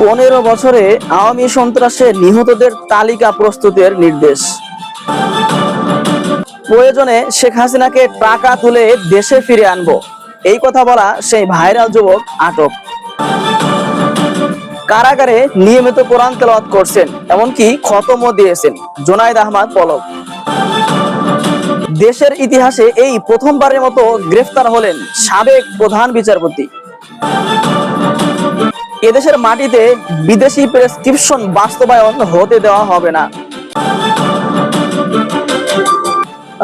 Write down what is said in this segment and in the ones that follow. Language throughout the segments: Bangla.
পনেরো বছরে আওয়ামী সন্ত্রাসে নিহতদের তালিকা প্রস্তুতের নির্দেশ। প্রয়োজনে শেখ হাসিনাকে টাকা তুলে দেশে ফিরে আনব। এই কথা বলা সেই ভাইরাল যুবক আটক। কারাগারে নিয়মিত কোরআন তেলাওয়াত করছেন, এমনকি খতমও দিয়েছেন জোনায়েদ আহমদ পলক। দেশের ইতিহাসে এই প্রথমবারের মতো গ্রেফতার হলেন সাবেক প্রধান বিচারপতি। এদেশের মাটিতে বিদেশি প্রেসক্রিপশন বাস্তবায়ন হতে দেওয়া হবে না।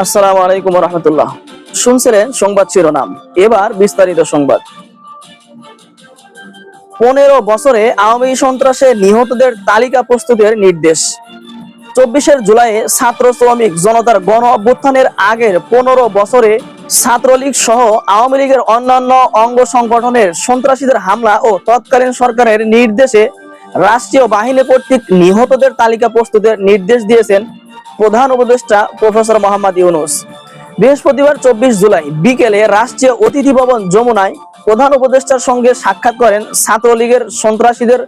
আসসালামু আলাইকুম রহমতুল্লাহ শুনছিলেন সংবাদ শিরোনাম, এবার বিস্তারিত সংবাদ। পনেরো বছরে আওয়ামী সন্ত্রাসে নিহতদের তালিকা প্রস্তুতের নির্দেশ। চব্বিশের জুলাইয়ে ছাত্র শ্রমিক জনতার গণ অভ্যুত্থানের আগের পনেরো বছরে ছাত্রলীগ সহ আওয়ামী লীগের অন্যান্য অঙ্গ সংগঠনের সন্ত্রাসীদের হামলা ও তৎকালীন সরকারের নির্দেশে রাষ্ট্রীয় বাহিনী কর্তৃক নিহতদের তালিকা প্রস্তুতের নির্দেশ দিয়েছেন প্রধান উপদেষ্টা প্রফেসর মোহাম্মদ ইউনুস। বৃহস্পতিবার চব্বিশ জুলাই বিকেলে রাষ্ট্রীয় অতিথি ভবন যমুনায় প্রধান উপদেষ্টার সঙ্গে সাক্ষাৎ করেন ছাত্রলীগের সন্ত্রাসীদের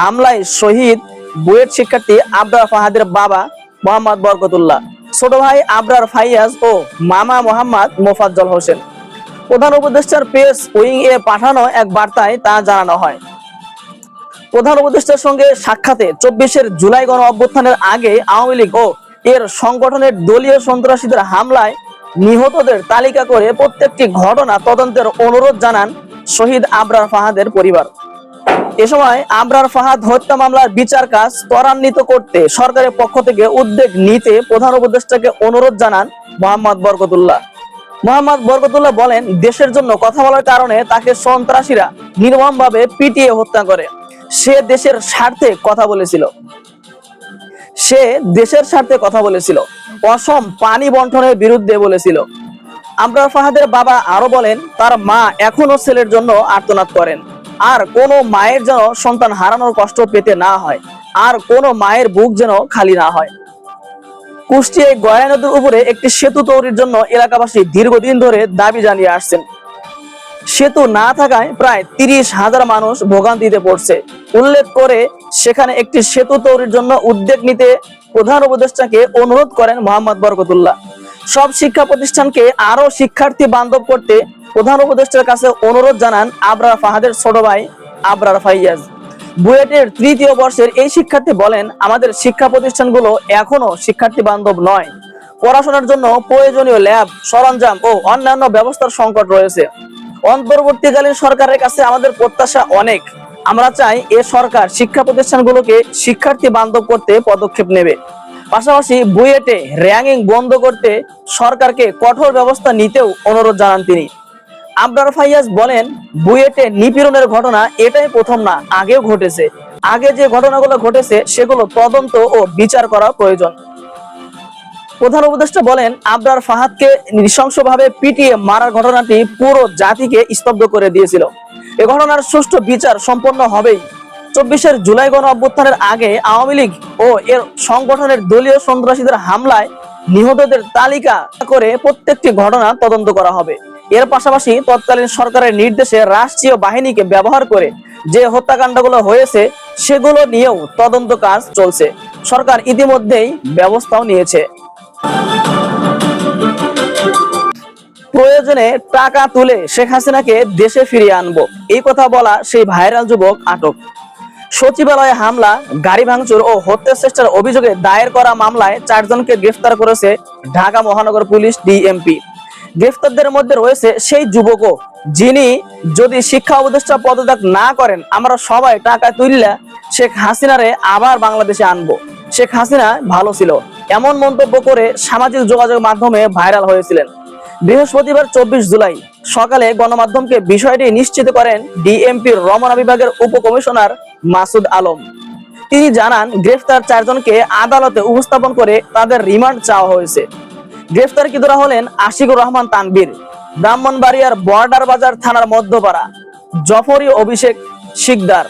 হামলায় শহীদ বুয়েট শিক্ষার্থী আবরার ফাহাদের বাবা মোহাম্মদ বরকতুল্লাহ। ছোট ভাই আবরার ফাইয়াজ ও মামা মোহাম্মদ মোফাজ্জল হোসেন। প্রধান উপদেষ্টার পেস উইং এ পাঠানো এক বার্তায় তা জানানো হয়। প্রধান উপদেষ্টার সঙ্গে সাক্ষাতে চব্বিশের জুলাই গণ অভ্যুত্থানের আগে আওয়ামী লীগ ও এর সংগঠনের দলীয় সন্ত্রাসীদের হামলায় নিহতদের তালিকা করে প্রত্যেকটি ঘটনা তদন্তের অনুরোধ জানান শহীদ আবরার ফাহাদের পরিবার। এ সময় আবরার ফাহাদ হত্যা মামলার বিচার কাজ ত্বরান্বিত করতে সরকারের পক্ষ থেকে উদ্যোগ নিতে প্রধান উপদেষ্টাকে অনুরোধ জানান মোহাম্মদ বরকতুল্লাহ। মোহাম্মদ বরকতুল্লাহ বলেন, দেশের জন্য কথা বলার কারণে তাকে সন্ত্রাসীরা নির্মমভাবে পিটিয়ে হত্যা করে। সে দেশের স্বার্থে কথা বলেছিল। সে দেশের স্বার্থে কথা বলেছিল। অসম পানি বন্টনের বিরুদ্ধে বলেছিল। আবরার ফাহাদের বাবা আরও বলেন, তার মা এখনও ছেলের জন্য আর্তনাদ করেন। আর কোনো মায়ের যেন সন্তান হারানোর কষ্ট পেতে না হয়, আর কোনো মায়ের বুক যেন খালি না হয়। কুষ্টিয়ায় গয়া নদীর উপরে একটি সেতু তৈরির জন্য এলাকাবাসী দীর্ঘদিন ধরে দাবি জানিয়ে আসছেন। সেতু না থাকায় প্রায় তিরিশ হাজার মানুষ ভোগান্তিতে পড়ছে। উল্লেখ করে সেখানে একটি সেতু তৈরির জন্য উদ্যোগ নিতে প্রধান উপদেষ্টাকে অনুরোধ করেন মোহাম্মদ বরকতুল্লাহ। সব শিক্ষা প্রতিষ্ঠানকে আরও শিক্ষার্থী বান্ধব করতে প্রধান উপদেষ্টার কাছে অনুরোধ জানান আবরার ফাহাদের ছোট ভাই আবরার ফাইয়াজ। বুয়েটের তৃতীয় বর্ষের এই শিক্ষার্থী বলেন, আমাদের শিক্ষা প্রতিষ্ঠানগুলো এখনও শিক্ষার্থী বান্ধব নয়। পড়াশোনার জন্য প্রয়োজনীয় ল্যাব, সরঞ্জাম ও অন্যান্য ব্যবস্থার সংকট রয়েছে। অন্তর্বর্তীকালীন সরকারের কাছে আমাদের প্রত্যাশা অনেক। আমরা চাই এ সরকার শিক্ষা প্রতিষ্ঠানগুলোকে শিক্ষার্থী বান্ধব করতে পদক্ষেপ নেবে। পাশাপাশি বুয়েটে র্যাঙ্কিং বন্ধ করতে সরকারকে কঠোর ব্যবস্থা নিতেও অনুরোধ জানান তিনি। আবরার ফাইয়াজ বলেন, বুয়েটে নিপীড়নের ঘটনা এটাই প্রথম না, আগেও ঘটেছে। আগে যে ঘটনাগুলো ঘটেছে, সেগুলো তদন্ত ও বিচার করা প্রয়োজন। প্রধান উপদেষ্টা বলেন, আবরার ফাহাদকে নৃশংসভাবে পিটিয়ে মারার ঘটনাটি পুরো জাতিকে স্তব্ধ করে দিয়েছিল। এ ঘটনার সুষ্ঠু বিচার সম্পন্ন হবেই। চব্বিশের জুলাই গণ অভ্যুত্থানের আগে আওয়ামী লীগ ও এর সংগঠনের দলীয় সন্ত্রাসীদের হামলায় নিহতদের তালিকা করে প্রত্যেকটি ঘটনা তদন্ত করা হবে। এর পাশাপাশি তৎকালীন সরকারের নির্দেশে রাষ্ট্রীয় বাহিনীকে ব্যবহার করে যে হত্যাকাণ্ডগুলো হয়েছে, সেগুলো নিয়েও তদন্ত কাজ চলছে। সরকার ইতিমধ্যেই ব্যবস্থাও নিয়েছে। প্রয়োজনে টাকা তুলে শেখ হাসিনাকে দেশে ফিরিয়ে আনব। এই কথা বলা সেই ভাইরাল যুবক আটক। সচিবালয়ে হামলা, গাড়ি ভাঙচুর ও হত্যা চেষ্টার অভিযোগে দায়ের করা মামলায় চারজনকে গ্রেফতার করেছে ঢাকা মহানগর পুলিশ ডিএমপি। গ্রেফতারদের মধ্যে রয়েছে সেই যুবকও, যিনি যদি শিক্ষা উপদেষ্টা পদত্যাগ না করেন, আমরা সবাই টাকা তুললে শেখ হাসিনারে আবার বাংলাদেশে আনব। শেখ হাসিনা ভালো ছিল। এমন মন্তব্য করে সামাজিক যোগাযোগ মাধ্যমে ভাইরাল হয়েছিলেন। বৃহস্পতিবার চব্বিশ জুলাই সকালে গণমাধ্যমকে বিষয়টি নিশ্চিত করেন ডিএমপির রমনা বিভাগের উপকমিশনার মাসুদ আলম। তিনি জানান, গ্রেফতার চারজনকে আদালতে উপস্থাপন করে তাদের রিমান্ড চাওয়া হয়েছে। গ্রেফতারকৃতরা হলেন আশিকুর রহমান তানবীর ব্রাহ্মণবাড়িয়ার বর্ডার বাজার থানার মধ্যপাড়া, জফরি অভিষেক শিকদার,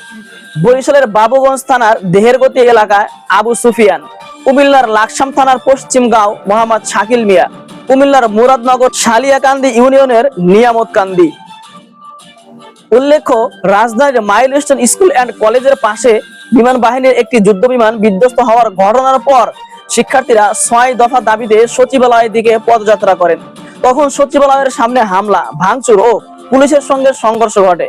বরিশালের বাবুগঞ্জ থানার দেহেরগতি এলাকায় আবু সুফিয়ান, কুমিল্লার লাকসাম থানার পশ্চিম গাঁও মোহাম্মদ শাকিল মিয়া। কুমিল্লার মুরাদনগর শালিয়াকান্দি ইউনিয়নের নিয়ামত কান্দি উল্লেখ্য, রাজধানীর মাইল মাইলস্টোন স্কুল অ্যান্ড কলেজের পাশে বিমান বাহিনীর একটি যুদ্ধ বিমান বিধ্বস্ত হওয়ার ঘটনার পর শিক্ষার্থীরা ছয় দফা দাবিতে সচিবালয়ের দিকে পদযাত্রা করেন। তখন সচিবালয়ের সামনে হামলা, ভাঙচুর ও পুলিশের সঙ্গে সংঘর্ষ ঘটে।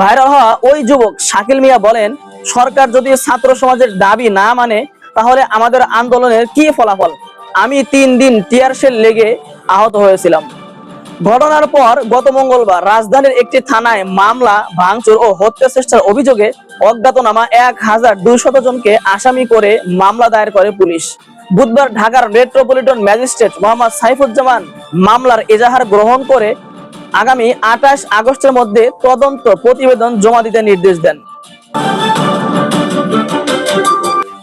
ভাইরাল হওয়া ওই যুবক শাকিল মিয়া বলেন, সরকার যদি ছাত্র সমাজের দাবি না মানে তাহলে আমাদের আন্দোলনের কি ফলাফল? আমি তিন দিন টিয়ার সেল লেগে আহত হয়েছিলাম। ঘটনার পর গত মঙ্গলবার রাজধানীর একটি থানায় মামলা, ভাঙচুর ও হত্যা চেষ্টার অভিযোগে অজ্ঞাতনামা এক হাজার দুইশত জনকে আসামি করে মামলা দায়ের করে পুলিশ। বুধবার ঢাকার মেট্রোপলিটন ম্যাজিস্ট্রেট মোহাম্মদ সাইফুজ্জামান মামলার এজাহার গ্রহণ করে আগামী আঠাশ আগস্টের মধ্যে তদন্ত প্রতিবেদন জমা দিতে নির্দেশ দেন।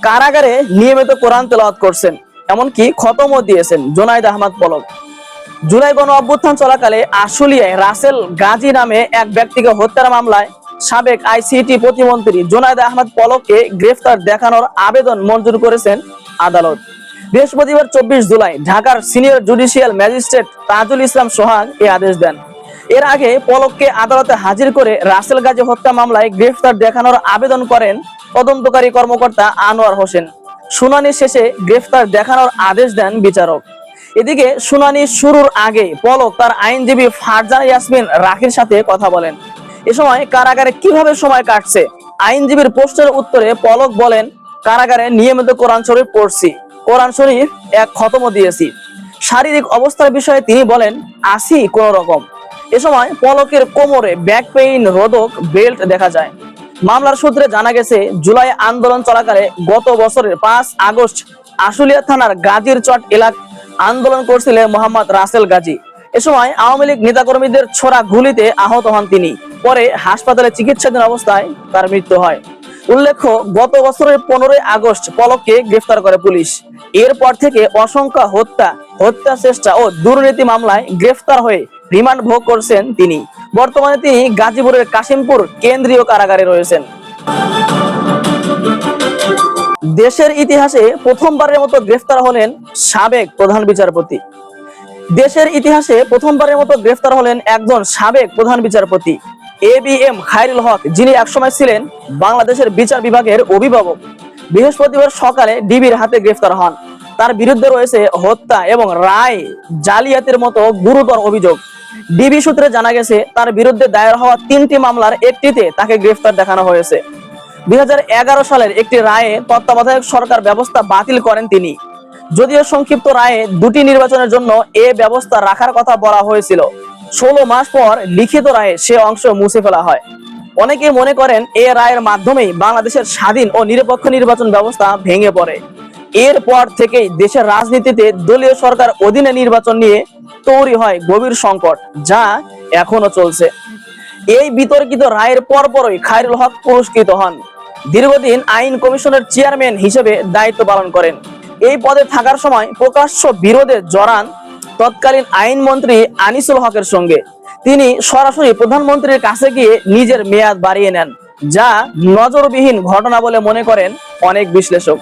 কারাগারে নিয়মিত কোরআন তেলাওয়াত করছেন। এমনকি খতমও দিয়েছেন জোনাইদ আহমদ পলক। জুলাই গণ অভ্যুত্থান চলাকালে আশুলিয়ায় রাসেল গাজী নামে এক ব্যক্তিকে হত্যার মামলায় সাবেক আইসিটি প্রতিমন্ত্রী জোনায়দ আহমদ পলককে গ্রেফতার দেখানোর আবেদন মঞ্জুর করেছেন আদালত। বৃহস্পতিবার চব্বিশ জুলাই ঢাকার senior judicial magistrate Tajul Islam Sohag এই আদেশ দেন। এর আগে পলককে আদালতে হাজির করে রাসেল গাজী হত্যা মামলায় গ্রেফতার দেখানোর আবেদন করেন তদন্তকারী কর্মকর্তা আনোয়ার হোসেন। শুনানি শেষে গ্রেফতার দেখানোর আদেশ দেন বিচারক। এদিকে শুনানি শুরুর আগে পলক তার আইনজীবী ফারজানা ইয়াসমিন রাখির সাথে কথা বলেন। এ সময় কারাগারে কীভাবে সময় কাটছে? আইনজীবীর প্রশ্নের উত্তরে পলক বলেন, কারাগারে নিয়মিত কোরআন শরীফ পড়ছি। কোরআন শরীফ এক খতমও দিয়েছি। শারীরিক অবস্থার বিষয়ে তিনি বলেন আসি কোন রকম। এ সময় পলকের কোমরে ব্যাক পেইন, রোধক, বেল্ট দেখা যায়। মামলার সূত্রে জানা গেছে, জুলাই আন্দোলন চলাকালে গত বছরের পাঁচ আগস্ট আশুলিয়া থানার গাজীর চট এলাকা আন্দোলন করছিলেন মোহাম্মদ রাসেল গাজী। এ সময় আওয়ামী লীগ নেতাকর্মীদের ছোড়া গুলিতে আহত হন তিনি। পরে হাসপাতালে চিকিৎসাধীন অবস্থায় তার মৃত্যু হয়। উল্লেখ্য, গত বছরের পনেরোই আগস্ট পলককে গ্রেফতার করে পুলিশ। এরপর থেকে অসংখ্য হত্যা হত্যা চেষ্টা ও দুর্নীতি মামলায় গ্রেফতার হয়ে রিমান্ড ভোগ করছেন তিনি। বর্তমানে তিনি গাজীপুরের কাশিমপুর কেন্দ্রীয় কারাগারে রয়েছেন। দেশের ইতিহাসে প্রথমবারের মতো গ্রেফতার হলেন সাবেক প্রধান বিচারপতি। দেশের ইতিহাসে প্রথমবারের মতো গ্রেফতার হলেন একজন সাবেক প্রধান বিচারপতি, A B M Khairul Haque, যিনি একসময় ছিলেন বাংলাদেশের বিচার বিভাগের অভিভাবক। বৃহস্পতিবার সকালে ডিবির হাতে গ্রেফতার হন। তার বিরুদ্ধে রয়েছে হত্যা এবং রায় জালিয়াতের মতো গুরুতর অভিযোগ। ডিবি সূত্রে জানা গেছে, তার বিরুদ্ধে দায়ের হওয়া তিনটি মামলার একটিতে তাকে গ্রেফতার দেখানো হয়েছে। দুই সালের একটি রায়ে তত্ত্বাবধায়ক সরকার ব্যবস্থা বাতিল করেন তিনি। যদিও সংক্ষিপ্ত রায়ে দুটি নির্বাচনের জন্য এ ব্যবস্থা রাখার কথা বলা হয়েছিল, ষোলো মাস পর লিখিত রায়ে সে অংশ মুছে ফেলা হয়। অনেকে মনে করেন, এ রায়ের মাধ্যমেই বাংলাদেশের স্বাধীন ও নিরপেক্ষ নির্বাচন ব্যবস্থা ভেঙে পড়ে। এরপর থেকেই দেশের রাজনীতিতে দলীয় সরকার অধীনে নির্বাচন নিয়ে তৈরি হয় গভীর সংকট, যা এখনও চলছে। এই বিতর্কিত রায়ের পরপরই খায়রুল হক পুরস্কৃত হন। দীর্ঘদিন আইন কমিশনের চেয়ারম্যান হিসেবে দায়িত্ব পালন করেন। এই পদে থাকার সময় প্রকাশ্য বিরোধে জড়ান তৎকালীন আইনমন্ত্রী আনিসুল হকের সঙ্গে। তিনি সরাসরি প্রধানমন্ত্রীর কাছে গিয়ে নিজের মেয়াদ বাড়িয়ে নেন, যা নজরবিহীন ঘটনা বলে মনে করেন অনেক বিশ্লেষক।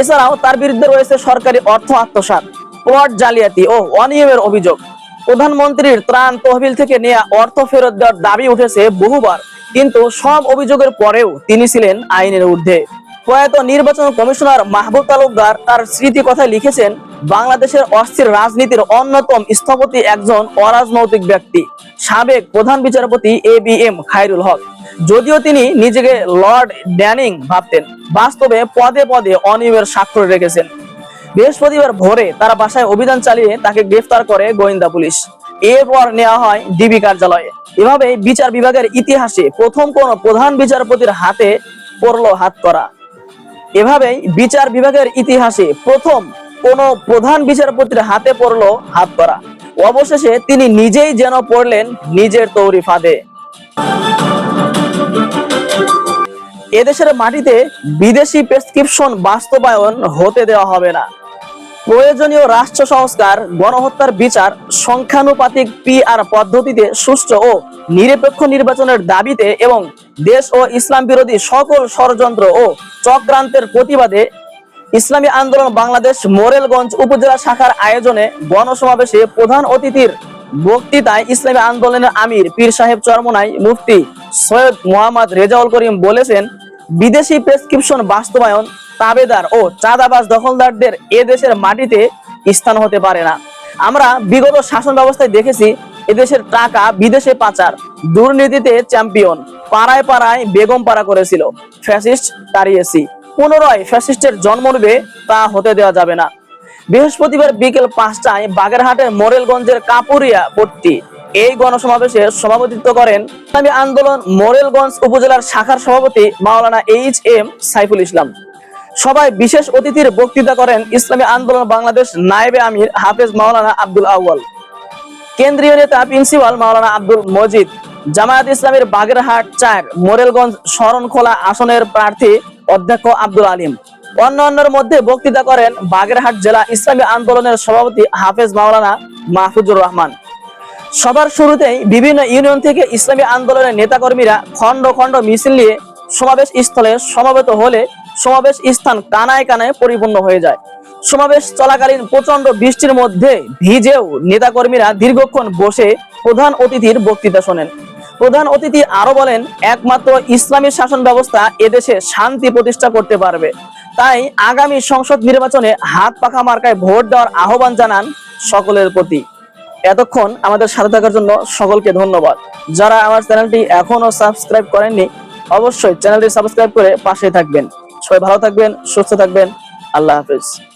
এছাড়াও তার বিরুদ্ধে রয়েছে সরকারি অর্থ আত্মসাত প্লট জালিয়াতি ও অনিয়মের অভিযোগ। প্রধানমন্ত্রীর ত্রাণ তহবিল থেকে নেয়া অর্থ ফেরত দেওয়ার দাবি উঠেছে বহুবার, কিন্তু সব অভিযোগের পরেও তিনি ছিলেন আইনের ঊর্ধ্বে। প্রয়াত নির্বাচন কমিশনার মাহবুব তালুকদার তার স্মৃতি কথায় লিখেছেন, বাংলাদেশের অস্থির রাজনীতির অন্যতম স্থপতি একজন অরাজনৈতিক ব্যক্তি, সাবেক প্রধান বিচারপতি A B M Khairul Haque. যদিও তিনি নিজেকে লর্ড ড্যানিং ভাবতেন, বাস্তবে পদে পদে অনিয়মের স্বাক্ষর রেখেছেন। বৃহস্পতিবার ভোরে তারা বাসায় অভিযান চালিয়ে তাকে গ্রেফতার করে গোয়েন্দা পুলিশ। এরপর নেওয়া হয় ডিবি কার্যালয়ে। এভাবে বিচার বিভাগের ইতিহাসে প্রথম কোন প্রধান বিচারপতির হাতে পড়ল হাত করা। এভাবেই বিচার বিভাগের ইতিহাসে প্রথম কোন প্রধান বিচারপতির হাতে পড়ল হাত করা অবশেষে তিনি নিজেই যেন পড়লেন নিজের তৌরি ফাঁদে। এদেশের মাটিতে বিদেশি প্রেসক্রিপশন বাস্তবায়ন হতে দেওয়া হবে না। প্রয়োজনীয় রাষ্ট্র সংস্কার, গণহত্যার বিচার, সংখ্যানুপাতিক পিআর পদ্ধতিতে সুষ্ঠু ও নিরপেক্ষ নির্বাচনের দাবিতে এবং দেশ ও ইসলাম বিরোধী সকল ষড়যন্ত্র ও চক্রান্তের প্রতিবাদে ইসলামী আন্দোলন বাংলাদেশ মোরেলগঞ্জ উপজেলা শাখার আয়োজনে গণসমাবেশে প্রধান অতিথির বক্তৃতায় ইসলামী আন্দোলনের আমির পীর সাহেব চরমনাই মুফতি সৈয়দ মোহাম্মদ রেজাউল করিম বলেছেন বিদেশি প্রেসক্রিপশন বাস্তবায়ন, তাবেদার ও চাঁদাবাজ দখলদারদের এ দেশের মাটিতে স্থান হতে পারে না। আমরা বিগত শাসন ব্যবস্থায় দেখেছি এদেশের টাকা বিদেশে পাচার, দুর্নীতিতে চ্যাম্পিয়ন, পাড়ায় পাড়ায় বেগম পাড়া করেছিল, ফ্যাসিস্ট তাড়িয়েছি। পুনরায় ফ্যাসিস্টের জন্ম নেবে তা হতে দেওয়া যাবে না। বৃহস্পতিবার বিকেল পাঁচটায় বাগেরহাটের মোরেলগঞ্জের কাপুরিয়া পট্টি এই গণসমাবেশে সভাপতিত্ব করেন ইসলামী আন্দোলন মোরেলগঞ্জ উপজেলার শাখার সভাপতি মাওলানা এইচ এম সাইফুল ইসলাম। সবাই বিশেষ অতিথির বক্তৃতা করেন ইসলামী আন্দোলন বাংলাদেশ নায়েবে আমির হাফেজ মাওলানা আব্দুল আউয়াল। কেন্দ্রীয় নেতা প্রিন্সিপাল মাওলানা আব্দুল মজিদ। জামায়াত ইসলামের বাগেরহাট চার, মোরেলগঞ্জ শরণখোলা আসনের প্রার্থী অধ্যক্ষ আব্দুল আলিম। অন্যান্যের মধ্যে বক্তৃতা করেন বাগেরহাট জেলা ইসলামী আন্দোলনের সভাপতি হাফেজ মাওলানা মাহফুজুর রহমান। সবার শুরুতেই বিভিন্ন ইউনিয়ন থেকে ইসলামী আন্দোলনের নেতাকর্মীরা খণ্ড খণ্ড মিছিল নিয়ে সমাবেশ স্থলে সমাবেত হলে সমাবেশ স্থান কানায় কানায় পরিপূর্ণ হয়ে যায়। সমাবেশ চলাকালীন প্রচণ্ড বৃষ্টির মধ্যে ভিজেও নেতাকর্মীরা দীর্ঘক্ষণ বসে প্রধান অতিথির বক্তৃতা শোনেন। প্রধান অতিথি আরও বলেন, একমাত্র ইসলামী শাসন ব্যবস্থা এদেশে শান্তি প্রতিষ্ঠা করতে পারবে। তাই আগামী সংসদ নির্বাচনে হাত পাখা মার্কায় ভোট দেওয়ার আহ্বান জানান সকলের প্রতি। এতক্ষণ আমাদের সাথে থাকার জন্য সকলকে ধন্যবাদ। যারা আমার চ্যানেলটি এখনও সাবস্ক্রাইব করেননি, অবশ্যই চ্যানেলটি সাবস্ক্রাইব করে পাশে থাকবেন। সবাই ভালো থাকবেন, সুস্থ থাকবেন। আল্লাহ হাফেজ।